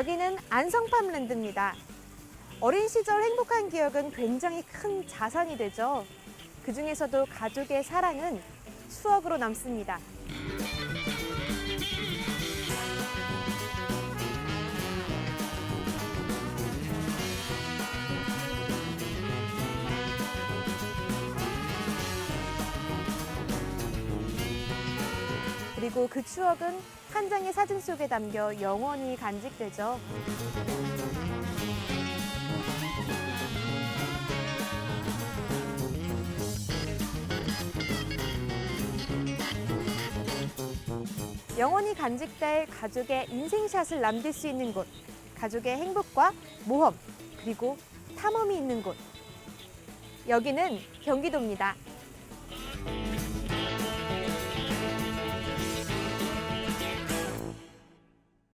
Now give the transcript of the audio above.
여기는 안성팜 랜드입니다. 어린 시절 행복한 기억은 굉장히 큰 자산이 되죠. 그 중에서도 가족의 사랑은 추억으로 남습니다. 그리고 그 추억은 한 장의 사진 속에 담겨 영원히 간직되죠. 영원히 간직될 가족의 인생샷을 남길 수 있는 곳. 가족의 행복과 모험, 그리고 탐험이 있는 곳. 여기는 경기도입니다.